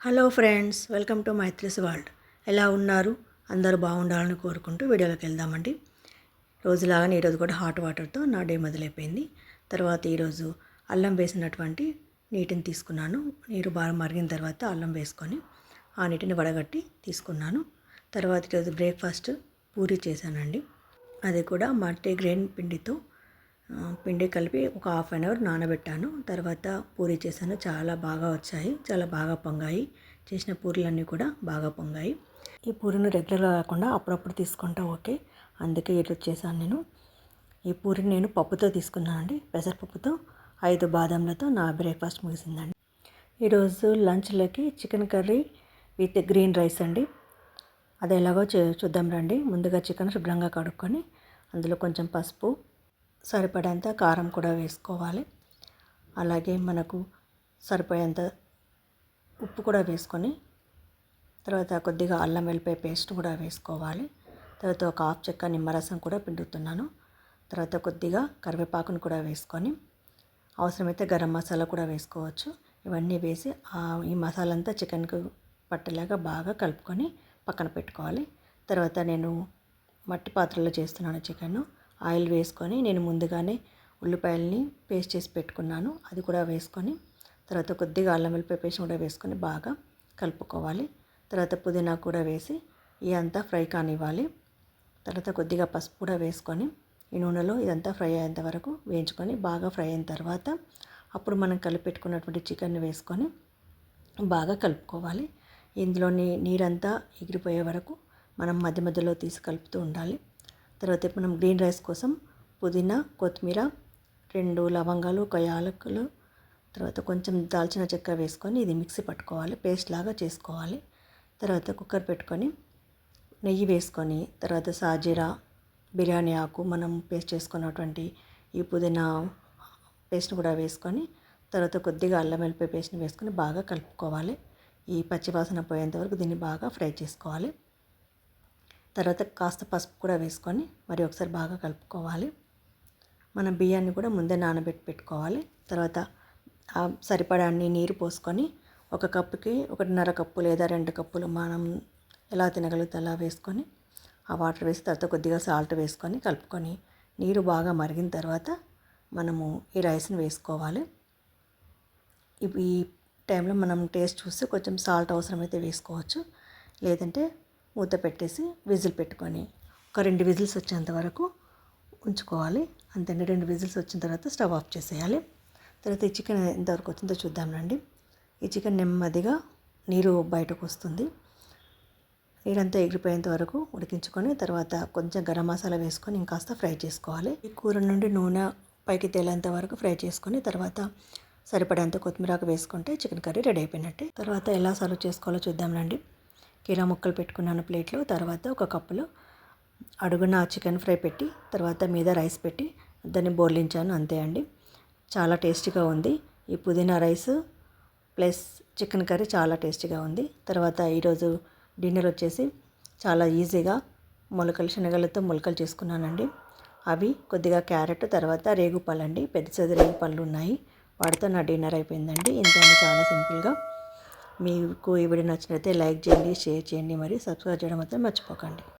Hello friends welcome to Maitri's world. ఎలా ఉన్నారు? అందరూ బాగుండాలని కోరుకుంటూ వీడియోలోకి వెళ్దామండి. రోజులాగానే ఈరోజు కూడా హాట్ వాటర్తో నా డే మొదలైపోయింది. తర్వాత ఈరోజు అల్లం వేసినటువంటి నీటిని తీసుకున్నాను. నీరు బాగా మరిగిన తర్వాత అల్లం వేసుకొని ఆ నీటిని వడగట్టి తీసుకున్నాను. తర్వాత ఈరోజు బ్రేక్ఫాస్ట్ పూరి చేశానండి. అది కూడా మల్టీ గ్రెయిన్ పిండితో పిండి కలిపి ఒక హాఫ్ అన్ అవర్ నానబెట్టాను. తర్వాత పూరి చేశాను. చాలా బాగా వచ్చాయి. చాలా బాగా పొంగాయి. చేసిన పూరీలన్నీ కూడా బాగా పొంగాయి. ఈ పూరిని రెగ్యులర్గా కాకుండా అప్పుడప్పుడు తీసుకుంటా ఓకే. అందుకే ఇట్లా చేశాను నేను. ఈ పూరిని నేను పప్పుతో తీసుకున్నానండి. పెసరపప్పుతో ఐదు బాదంలతో నా బ్రేక్ఫాస్ట్ ముగిసిందండి. ఈరోజు లంచ్లోకి chicken curry with green rice అండి. అది ఎలాగో చూ చూద్దాం రండి. ముందుగా చికెన్ శుభ్రంగా కడుక్కొని అందులో కొంచెం పసుపు సరిపడేంత కారం కూడా వేసుకోవాలి. అలాగే మనకు సరిపోయేంత ఉప్పు కూడా వేసుకొని తర్వాత కొద్దిగా అల్లం వెల్లిపాయ పేస్ట్ కూడా వేసుకోవాలి. తర్వాత ఒక హాఫ్ చెక్క నిమ్మరసం కూడా పిండుతున్నాను. తర్వాత కొద్దిగా కరివేపాకును కూడా వేసుకొని అవసరమైతే గరం మసాలా కూడా వేసుకోవచ్చు. ఇవన్నీ వేసి ఈ మసాలా అంతా చికెన్కు పట్టేలాగా బాగా కలుపుకొని పక్కన పెట్టుకోవాలి. తర్వాత నేను మట్టి పాత్రలో చేస్తున్నాను చికెన్. ఆయిల్ వేసుకొని నేను ముందుగానే ఉల్లిపాయలని పేస్ట్ చేసి పెట్టుకున్నాను. అది కూడా వేసుకొని తర్వాత కొద్దిగా అల్లం వెల్లిపాయ పేస్ట్ కూడా వేసుకొని బాగా కలుపుకోవాలి. తర్వాత పుదీనా కూడా వేసి ఇదంతా ఫ్రై కానివ్వాలి. తర్వాత కొద్దిగా పసుపు కూడా వేసుకొని ఈ నూనెలో ఇదంతా ఫ్రై అయ్యేంత వరకు వేయించుకొని బాగా ఫ్రై అయిన తర్వాత అప్పుడు మనం కలిపెట్టుకున్నటువంటి చికెన్ వేసుకొని బాగా కలుపుకోవాలి. ఇందులోని నీరంతా ఎగిరిపోయే వరకు మనం మధ్య మధ్యలో తీసి కలుపుతూ ఉండాలి. తర్వాత మనం గ్రీన్ రైస్ కోసం పుదీనా కొత్తిమీర రెండు లవంగాలు ఒక యాలకులు తర్వాత కొంచెం దాల్చిన చెక్క వేసుకొని ఇది మిక్సీ పట్టుకోవాలి పేస్ట్ లాగా చేసుకోవాలి. తర్వాత కుక్కర్ పెట్టుకొని నెయ్యి వేసుకొని తర్వాత సాజీరా బిర్యానీ ఆకు మనం పేస్ట్ చేసుకున్నటువంటి ఈ పుదీనా పేస్ట్ కూడా వేసుకొని తర్వాత కొద్దిగా అల్లం వెల్లిపాయ పేస్ట్ని వేసుకొని బాగా కలుపుకోవాలి. ఈ పచ్చివాసన పోయేంత వరకు దీన్ని బాగా ఫ్రై చేసుకోవాలి. తర్వాత కాస్త పసుపు కూడా వేసుకొని మరి ఒకసారి బాగా కలుపుకోవాలి. మనం బియ్యాన్ని కూడా ముందే నానబెట్టి పెట్టుకోవాలి. తర్వాత సరిపడా అన్ని నీరు పోసుకొని ఒక కప్పుకి ఒకటిన్నర కప్పు లేదా రెండు కప్పులు మనం ఎలా తినగలిగితే అలా వేసుకొని ఆ వాటర్ వేసి తర్వాత కొద్దిగా సాల్ట్ వేసుకొని కలుపుకొని నీరు బాగా మరిగిన తర్వాత మనము ఈ రైస్ని వేసుకోవాలి. ఈ టైంలో మనం టేస్ట్ చూసి కొంచెం సాల్ట్ అవసరమైతే వేసుకోవచ్చు. లేదంటే మూత పెట్టేసి విజిల్ పెట్టుకొని ఒక రెండు విజిల్స్ వచ్చేంత వరకు ఉంచుకోవాలి. అంతే రెండు విజిల్స్ వచ్చిన తర్వాత స్టవ్ ఆఫ్ చేసేయాలి. తర్వాత ఈ చికెన్ ఎంతవరకు వచ్చిందో చూద్దాం రండి. ఈ చికెన్ నెమ్మదిగా నీరు బయటకు వస్తుంది. నీరంతా ఎగిరిపోయేంత వరకు ఉడికించుకొని తర్వాత కొంచెం గరం మసాలా వేసుకొని ఇంకాస్త ఫ్రై చేసుకోవాలి. ఈ కూర నుండి నూనె పైకి తేలేంత వరకు ఫ్రై చేసుకొని తర్వాత సరిపడేంత కొత్తిమీరాకు వేసుకుంటే చికెన్ కర్రీ రెడీ అయిపోయినట్టే. తర్వాత ఎలా సర్వ్ చేసుకోవాలో చూద్దాం రండి కీరా ముక్కలు పెట్టుకున్నాను ప్లేట్లో. తర్వాత ఒక కప్పులో అడుగున చికెన్ ఫ్రై పెట్టి తర్వాత మీద రైస్ పెట్టి దాన్ని బోర్లించాను. అంతే అండి. చాలా టేస్టీగా ఉంది. ఈ పుదీనా రైస్ ప్లస్ చికెన్ కర్రీ చాలా టేస్టీగా ఉంది. తర్వాత ఈరోజు డిన్నర్ వచ్చేసి చాలా ఈజీగా మొలకలు శనగలతో మొలకలు చేసుకున్నానండి. అవి కొద్దిగా క్యారెట్ తర్వాత రేగు అండి పెద్ద పెద్ద రేగు పళ్ళు ఉన్నాయి. వాటితో నా డిన్నర్ అయిపోయిందండి. ఇంత చాలా సింపుల్గా. మీకు ఈ వీడియో నచ్చినట్లయితే లైక్ చేయండి షేర్ చేయండి మరియు సబ్స్క్రైబ్ చేయడం మాత్రం మర్చిపోకండి.